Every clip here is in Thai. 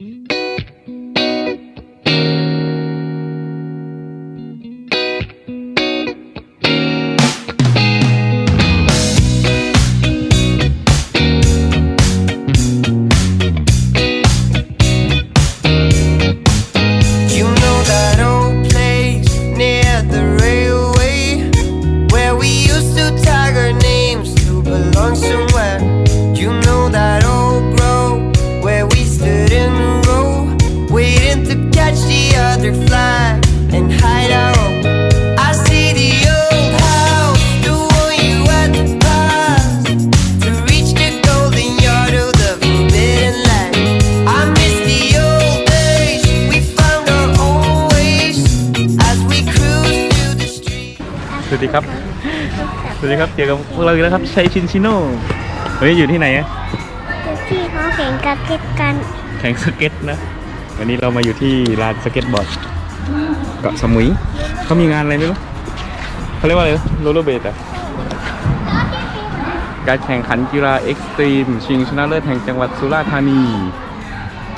Música ดีครับเจอกับพวกเราอีกแล้วครับชัยชินชิโน่วันนี้อยู่ที่ไหนอะที่เขาแข่งกระเก็ตกันแข่งสเก็ตนะ วันนี้เรามาอยู่ที่ลานสเก็ตบอร์ดเกาะสมุยเขามีงานอะไรไม่รู้เขาเรียกว่าอะไรโรลเลอร์เบดอะการแข่งขันกีฬาเอ็กซ์ตรีมชิงชนะเลิศแห่งจังหวัดสุราษฎร์ธานี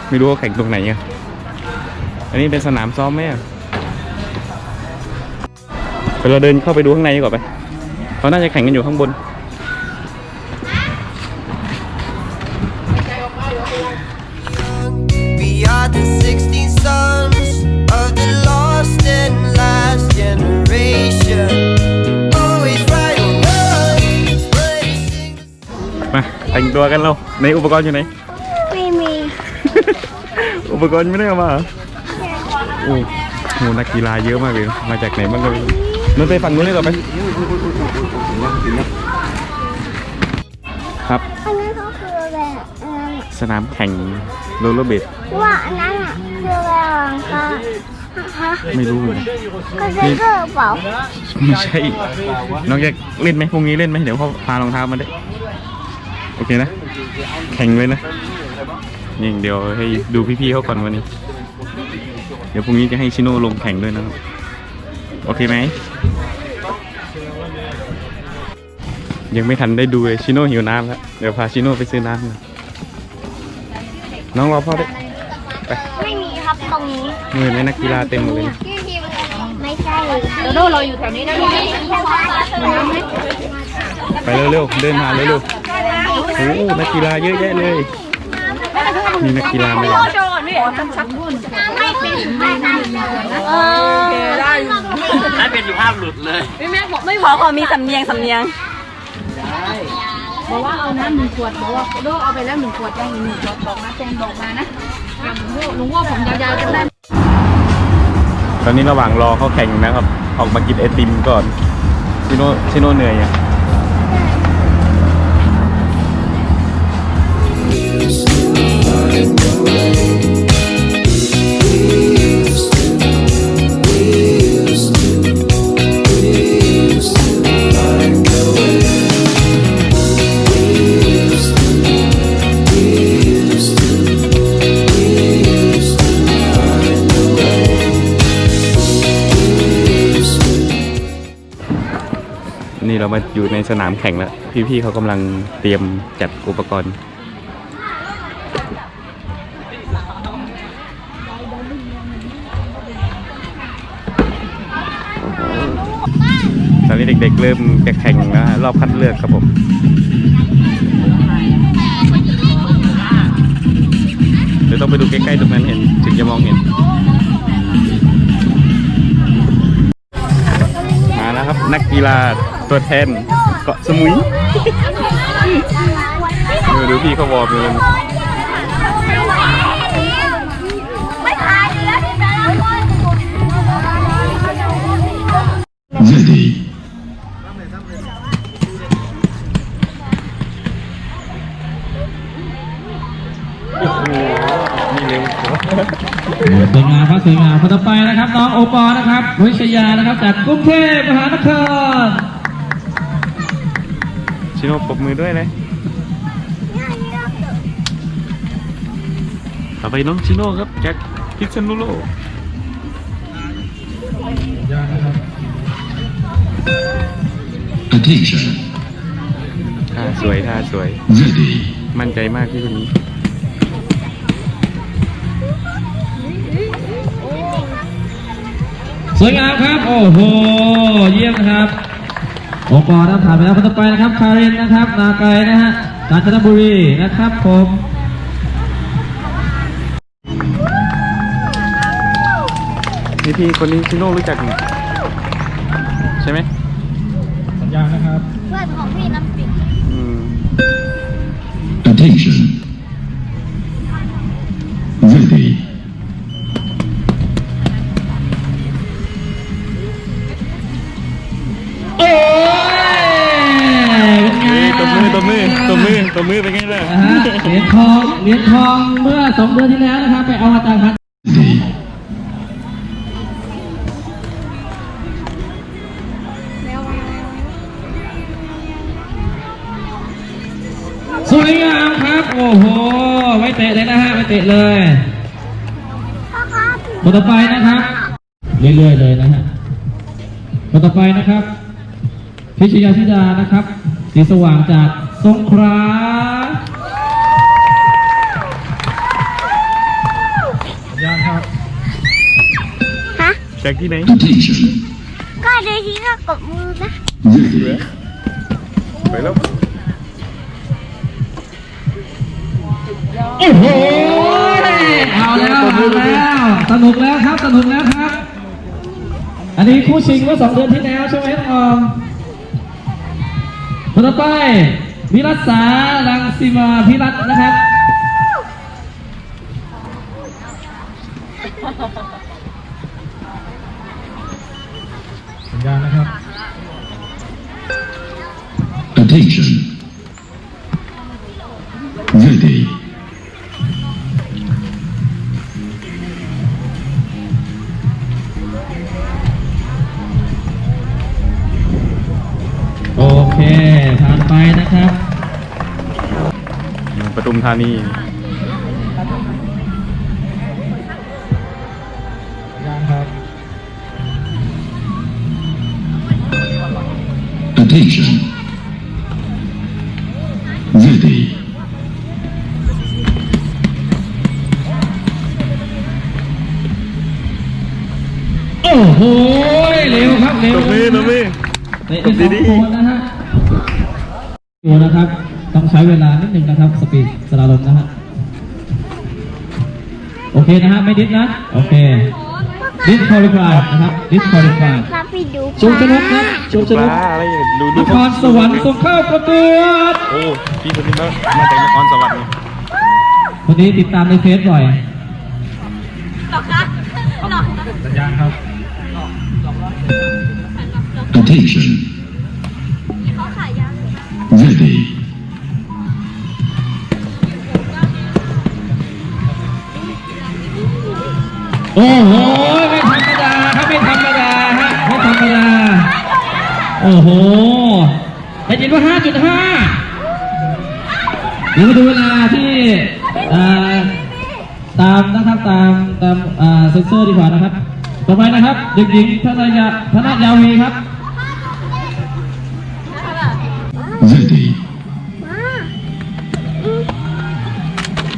ไม่รู้ว่าแข่งตรงไหนอะอันนี้เป็นสนามซ้อมไหมอะเดี๋ยวเราเดินเข้าไปดูข้างในดีกว่อนไป เขาน่าจะแข่งกันอยู่ข้างบน We are the 16 sons of the lost and last generation. Always right or wrong, but it's sing มาแต่งตัวกันเราในอุปกรณ์อยู่ไหน ไม่มีอุปกรณ์ไม่ได้เอามาเหรอโอ้โหนักกีฬาเยอะมากเลยมาจากไหนบ้างก็ไม่รู้นู้นไปฝั่งนู้นเลยก่อนไป ครับ อันนั้นเขาคือแบบเอ่อสนามแข่งโรลเลอร์เบดว่าอันนั้นอะคือแบบค่ะฮะไม่รู้เลยก็ใช่ก็เปล่าไม่ใช่ น้องจะเล่นไหมพรุ่งนี้เล่นไหมเดี๋ยวเขาพารองเท้ามาด้วยโอเคนะ แข่งเลยนะนี่เดี๋ยวให้ดูพี่ๆเขาก่อนวันนี้ เดี๋ยวพรุ่งนี้จะให้ชิโน่ลงแข่งด้วยนะครับ โอเคไหม ยังไม่ทันได้ดูเลยชิโน่หิวน้ำแล้ว เดี๋ยวพาชิโน่ไปซื้อน้ำนะน้องรอพ่อด้วยไม่มีครับตรงนี้มือไหมนักกีฬาเต็มหมดเลยนะไม่ใช่โดโดเราอยู่แถวนี้นะลูกไปเร็วๆเดินมาเร็วๆโอ้โหนักกีฬาเยอะแยะเลยมีนักกีฬามาอย่างโดนพี่ชักๆไม่เป็นไม่ได้เออได้อยู่ถ้าเป็นสุภาพหลุดเลยพี่แม่บอกไม่พอขอมีสำเนียงสำเนียง บอกว่าเอาน้ำหนึ่งขวดบอกว่าโดเอาไปแล้วหนึ่งขวดแจ้งอีกหนึ่งขวดบอกมาแจ้งบอกมานะหนูว่าผมยาวๆจะได้ ตอนนี้ระหว่างรอเขาแข่งนะครับ ออกมากินไอติมก่อนชิโน่ชิโน่เหนื่อยอะ เรามาอยู่ในสนามแข่งแล้ว พี่ๆเขากำลังเตรียมจัดอุปกรณ์ ตอนนี้เด็กๆเริ่มจะแข่งแล้วฮะรอบคัดเลือกครับผมเดี๋ยวต้องไปดูใกล้ๆตรงนั้นเห็น ถึงจะมองเห็นมาแล้วครับนักกีฬา ตัวแทนเกาะสมุยเออดูพี่เขาวอร์มเลยไม่ขายแล้วที่แต่ละคน Ready. นี่เร็วสวยงามครับสวยงามคนต่อไปนะครับ น้องโอปอนะครับวิชยานะครับ จากกรุงเทพมหานคร ชิโน่ปรมือด้วยเลยต่อไปน้องชิโน่ครับแจ็คพิษนุโลกท่าสวยท่าสวย มั่นใจมากพี่คนนี้สวยงามครับ โอ้โห เยี่ยมครับ โอปอนะครับผ่านไปแล้วคนต่อไปนะครับคารินนะครับ นาไกนะฮะกาญจนบุรีนะครับผมนี่พี่คนนี้ชิโน่รู้จักนี่ใช่ไหมสัญญาณนะครับ เพื่อนของพี่น้ำปิงอืม Attention. อตบมือตบมือตบมือเป็นไงล่ะนะฮะเหรียญทองเหรียญทองเมื่อสองเดือนที่แล้วนะครับ ไปเอามาจากพันสวยงามครับ โอ้โห ไม่เตะเลยนะฮะ ไม่เตะเลยครับคนต่อไปนะครับ เรื่อยๆเลยนะฮะคนต่อไปนะครับ พิชยาธิดานะครับ สีสว่างจาก สงขลายังครับฮะจากที่ไหน Attention. ก็เดี๋ยวทีก็กดมือนะ Ready. ไปแล้วโอ้โหเอาแล้วเอาแล้วสนุกแล้วครับสนุกแล้วครับ อันนี้คู่ชิงเมื่อสองเดือนที่แล้วใช่ไหมน้องออมคนต่อไป วิรัสสาลังสีมาพิรัตน์นะครับ สัญญาณนะครับ Attention. Ready. ธานียังครับ Attention. Ready. โอ้โหเร็วครับเร็วตบมือตบมือเตะเป็นสองคนนะฮะตัวนะครับ ต้องใช้เวลานิดหนึ่งนะครับ สปีดสลาลมนะฮะโอเคนะฮะไม่ดิสนะโอเคดิสคอลิฟายนะครับดิสคอลิฟายครับไปดูชมชนกครับชมชนกบ้าอะไรเนี่ยดูดูนครสวรรค์ส่งเข้าประกวดโอ้พี่คนนี้มามาจากนครสวรรค์นี่คนนี้ติดตามในเฟซบ่อยสัญญาณครับ Attention. Ready. โอ้โห ไม่ธรรมดาครับไม่ธรรมดาฮะไม่ธรรมดา โอ้โหได้ยินว่า 5.5เดี๋ยวมาดูเวลาที่อ่าตามนะครับตามตามอ่าเซนเซอร์ดีกว่านะครับ ต่อไปนะครับเด็กหญิงธนยาธนยาวีครับ Ready.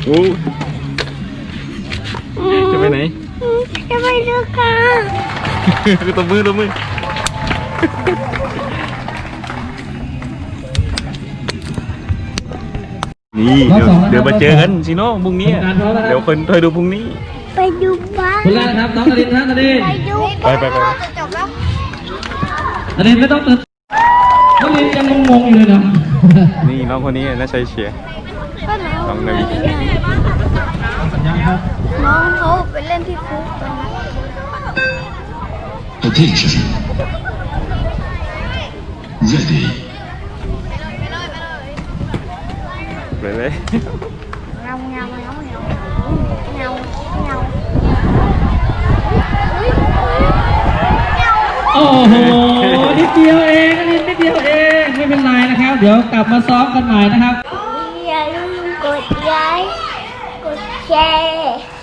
โอ้จะไปไหน จะไปดูกันตบมือตบมือนี่รอบเดี๋ยวสองนะครับเดี๋ยวมาเจอกันชิโน่พรุ่งนี้ทำงานพร้อมแล้วนะเดี๋ยวคนคอยดูพรุ่งนี้ ไปดูบ้านคนแรกนะครับน้องนรินทร์นะนรินทร์ไปดูไปไปไปจะจบแล้วนรินทร์ไม่ต้องตื่นนรินทร์ยังงงๆอยู่เลยนะนี่น้องคนนี้น่าใช้เชียร์ก็น้องน้องนาวิยังครับ น้องเขาไปเล่นที่คุกกัน Attention. Ready. ไปเลย เงาเงาเงาเงาเงาเงาโอ้โห นิดเดียวเองนรินทร์นิดเดียวเอง ไม่เป็นไรนะครับ เดี๋ยวกลับมาซ้อมกันใหม่นะครับ อย่าลืมกดไลค์กดแชร์